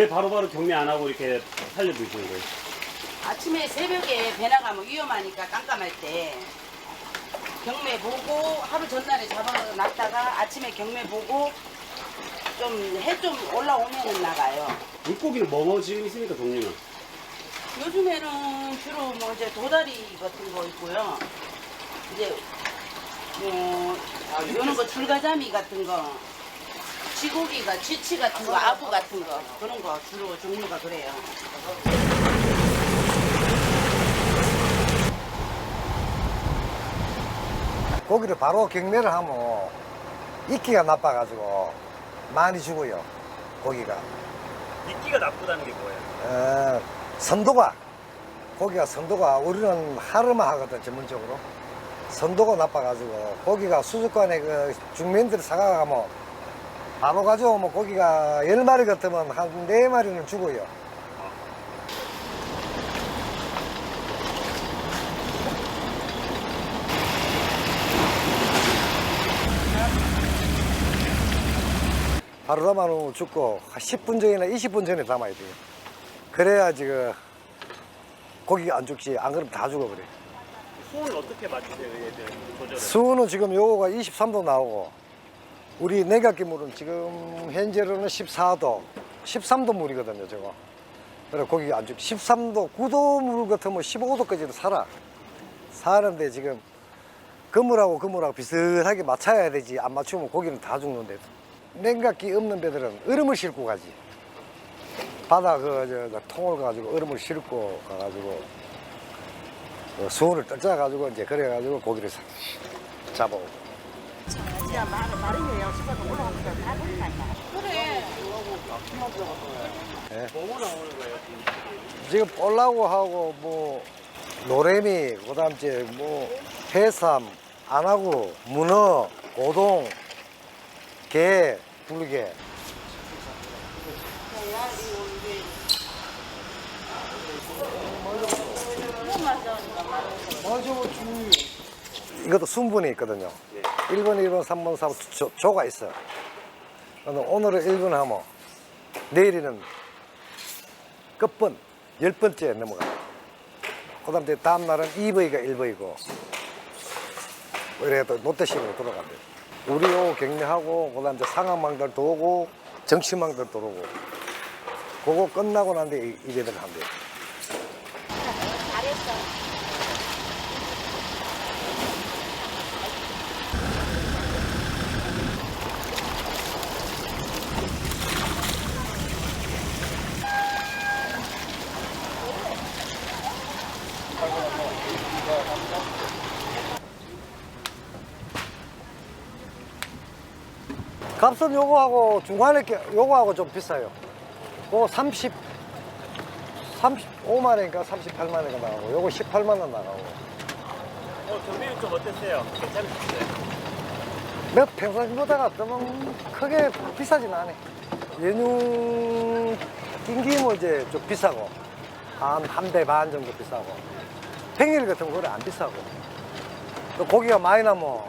왜 바로바로 경매 안 하고 이렇게 살려두시는 거예요? 아침에 새벽에 배 나가면 위험하니까 깜깜할 때 경매 보고 하루 전날에 잡아놨다가 아침에 경매 보고 좀 해 좀 올라오면은 나가요. 물고기는 뭐뭐 지금 있습니까, 종류는? 요즘에는 주로 뭐 이제 도다리 같은 거 있고요. 이제 뭐 요런 거 줄가자미 같은 거, 쥐고기가 쥐치 같은 거, 아부 같은 거 그런 거 주로 종류가 그래요. 고기를 바로 경매를 하면 이끼가 나빠가지고 많이 죽어요. 고기가. 이끼가 나쁘다는 게 뭐예요? 어, 선도가 고기가 선도가 우리는 하루만 하거든 전문적으로 선도가 나빠가지고 고기가 수족관에 그 중면들을 사가가면 바로 가져오면 고기가 열 마리 같으면 한네 마리는 죽어요. 바로 담아놓으면 죽고 한 10분 전이나 20분 전에 담아야 돼요. 그래야지 그 고기가 안 죽지. 안 그러면 다 죽어버려. 수온을 어떻게 맞추세요, 얘들 조절을? 수온은 지금 요거가 23도 나오고 우리 내각기 물은 지금 현재로는 14도, 13도 물이거든요, 저거. 그래 안 죽. 13도, 9도 물 같으면 15도까지도 살아. 사는데 지금 그물하고 그물하고 비슷하게 맞춰야 되지. 안 맞추면 고기는 다 죽는데. 냉각기 없는 배들은 얼음을 싣고 가지. 바다 그, 저, 저 통을 가지고 얼음을 싣고 가가지고 그 수온을 떨쳐가지고 이제 그래가지고 고기를 사- 잡아오고. 예. 뭐뭐 나오는 거예요? 지금 볼라고 하고 뭐 노래미 그다음 이제 뭐 해삼 안하고 문어 고동 게 불게. 이것도 순분이 있거든요 1번 2번 3번 4번 조, 조가 있어요 오늘은 1번 하면 내일은 끝번 열 번째 넘어가요. 그 다음 다음 날은 2버이가 1버이고 이래 또 롯데식으로 돌아간대요. 우리 요 경매하고 그 다음 이제 상암망들도 오고 정치망들도 오고 그거 끝나고 난 뒤에 이- 이래들 한대요. 값은 요거하고 중간에 게 요거하고 좀 비싸요. 그거 30, 35만 원인가 38만 원인가 나가고 요거 18만 원 나가고 어, 경매는 좀 어땠어요? 괜찮으셨어요? 몇 평상시보다가 좀 크게 비싸진 않아. 연휴 낑기면 이제 좀 비싸고 한한배 반 정도 비싸고 평일 같은 거는 안 비싸고 또 고기가 많이 나면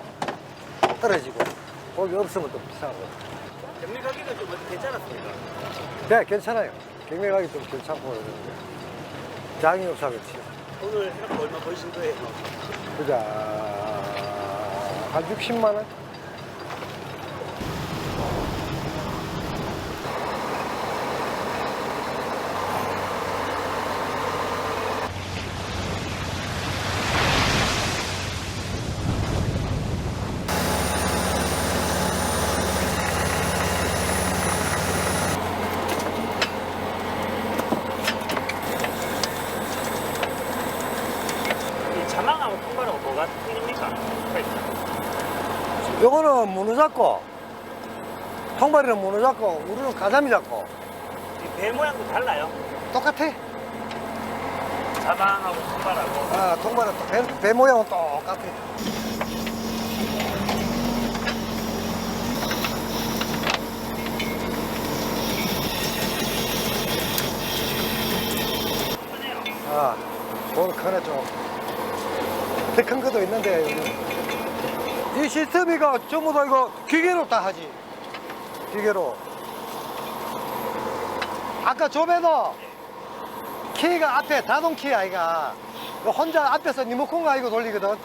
떨어지고 고기 없으면 또 비싸고 경매 가격은 좀 어떻게 괜찮았습니까? 네 괜찮아요 경매 가기 좀 괜찮고 그러는데 장이 없어 그렇지 오늘 해갖고 얼마 버신 거예요? 그자 한 60만 원? 이 자망하고 통발하고 뭐가 틀립니까? 요거는 문어 잡고 통발이는 문어 잡고 우리는 가자미 잡고. 배 모양도 달라요? 똑같아. 자망하고 통발하고. 아 통발은 또 배, 배 모양은 똑같아. 아 오늘 크네 좀 더 큰 것도 있는데 이 시스템이가 전부 다 이거 기계로 다 하지 기계로 아까 조배도 키가 앞에 자동 키 아이가 혼자 앞에서 리모컨 가 이거 돌리거든.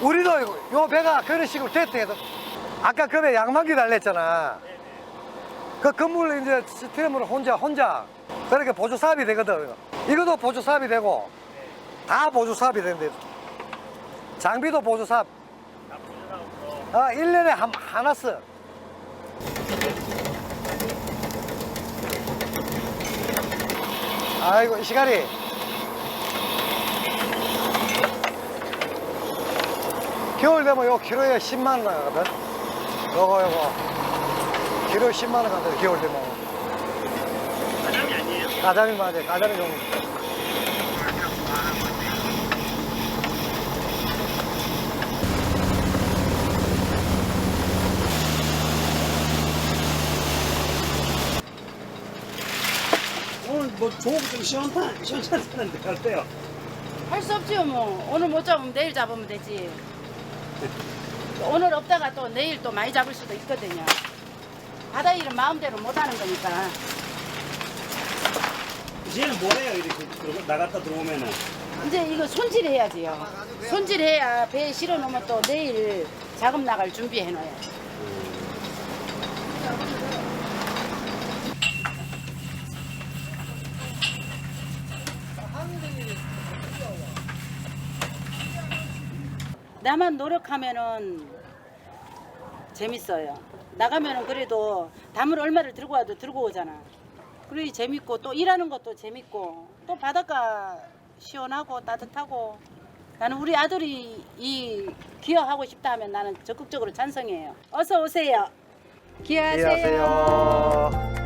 우리도 요 배가 그런 식으로 됐거든. 아까 그배 양만기 달랬잖아. 그 건물 이제 시스템으로 혼자 혼자 그렇게 보조 사업이 되거든. 이것도 보조 사업이 되고 다 보조 사업이 되는데 장비도 보조 사업. 나쁘더라고. 아, 1년에 한, 하나 써. 아이고, 이 시간이. 겨울 되면 요 키로에 10만원 나가거든. 요거, 요거. 키로 10만원 가거든, 겨울 되면. 사장이 아니에요. 가자미 맞아요, 가자미 조업 좀 시원한 시원찮다는데 어때요? 할 수 없지요 뭐. 오늘 못 잡으면 내일 잡으면 되지. 오늘 없다가 또 내일 또 많이 잡을 수도 있거든요. 바다 일은 마음대로 못 하는 거니까. 이제는 뭐래요 이렇게 들어가- 나갔다 들어오면은? 이제 이거 손질해야지요. 손질해야 배에 실어 놓으면 또 내일 작업 나갈 준비해 놔요 나만 노력하면은 재밌어요. 나가면은 그래도 담을 얼마를 들고 와도 들고 오잖아. 그래 재밌고 또 일하는 것도 재밌고 또 바닷가 시원하고 따뜻하고 나는 우리 아들이 이 기여하고 싶다 하면 나는 적극적으로 찬성해요. 어서 오세요. 기여하세요. 안녕하세요.